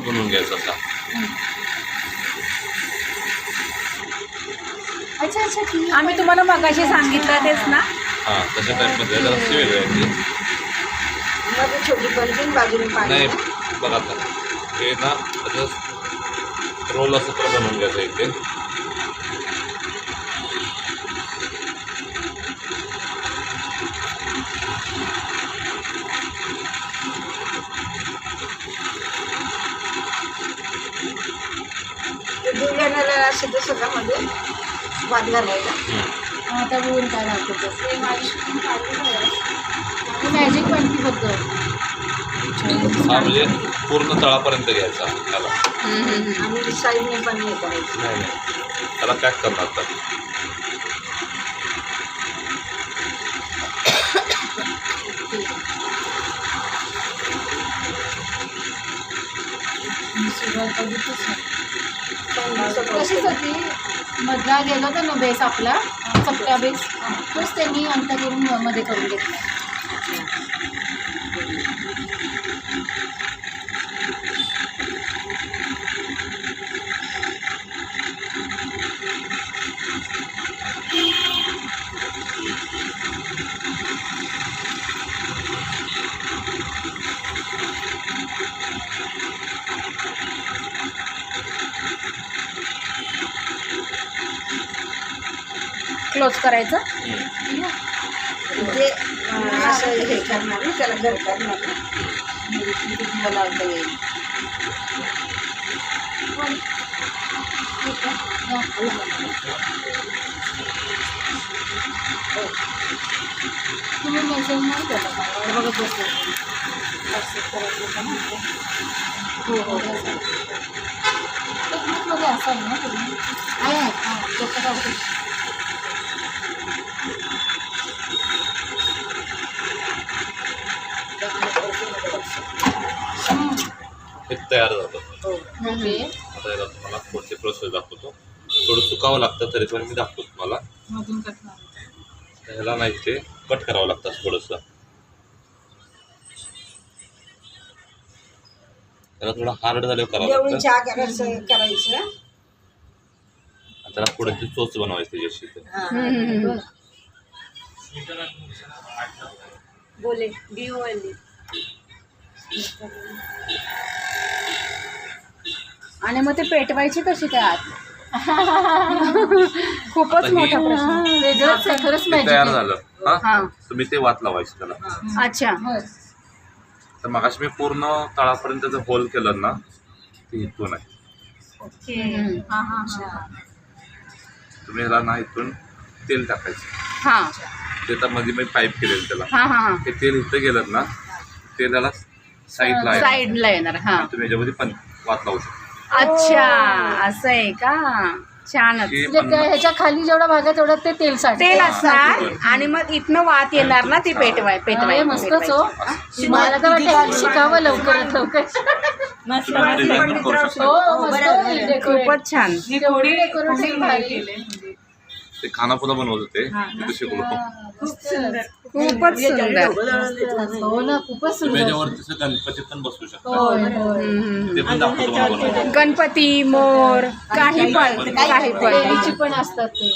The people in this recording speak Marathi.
बनवून घ्यायचा असा अच्छा अच्छा ठीक आम्ही तुम्हाला मगाशी सांगितलं तेच ना? हां तशा टाईपमध्ये जरा वेगळं आहे ते. मध्ये छोटी पलटी बाजूने पाणी नाही बघा आता. हे ना रोल असं तर बनवून घ्यायचं इथे ते दिव्याला असे तसं का मध्ये भात हम्म. आता बघून काय दाखवतो मॅजिक पणती बद्दल म्हणजे पूर्ण तळापर्यंत घ्यायचा त्याला. आणि साईडने पण हे करायचं. नाही नाही. त्याला पॅक करणार तर. तशीच होती मधला गेला होता ना बेस आपला चपट्या बेस. तोच त्यांनी अंत करून मध्ये करून घेतला. क्लोज करायचं. ते अं, असं हे करणार ना, त्याला घर करणार ना. बनवता येईल तुम्ही मेसेज नाही केला का? बघत बसले WhatsApp करायचं आपलं. हो हो टेक्निकमध्ये असाल ना तुम्ही आहे हां त्याचं हे तयार झालं. ओके. आता याला तुम्हाला पुढचे प्रोसेस दाखवतो. थोडं सुकावं लागतं तरी पण मी दाखवतो तुम्हाला. मधून कट ह्याला नाही ते कट करावं लागतं थोडंसं. त्याला थोडं हार्ड झाल्यावर करावं देवळी लागतं. चहा करायचं करायचं. आणि त्याला चोच बनवायची त्याची ते. हां. बोले. बी ओ एल आणि मग ते पेटवायची कशी काय आत खूपच मोठा प्रश्न. वेगळंच आहे खरंच ते तयार आहे. झालं. हा? हा. तुम्ही ते वात लावायचे त्याला. अच्छा. तर मगाशी मी पूर्ण तळापर्यंत जर होल केलं ना ते इथून आहे. ओके. हा हा हा. तुम्ही ह्याला ना इथून तेल टाकायचं. हा. ते तर मध्ये मी पाईप केलेलं त्याला. हा हा हा. ते तेल इथं गेलं ना ते त्याला साईडला आहे साईडला येणार हा. तुम्ही याच्यामध्ये पण वात लावू शकता. अच्छा असं आहे का? छानच. हे म्हणजे त्या ह्याच्या खाली जेवढा भाग आहे तेवढा ते तेल साठी तेल असणार आणि मग इथनं वात येणार ना ती पेटवाय पेटवाय हे मस्तच हो. मला तर वाटतं शिकावं लवकरात लवकर. करू शकता. हो मस्त होईल decorate. खूपच छान. भारी ते खानापुरा बनवत होते. तिथे शिकलो खूप सुंदर. खूपच सुंदर. हो ना खूपच सुंदर. तसं गणपती पण बसू शकता होय होय. हम्म. ते पण दाखवतो तुम्हाला. बनवून गणपती मोर काही पण काही पण. पण असतात ते.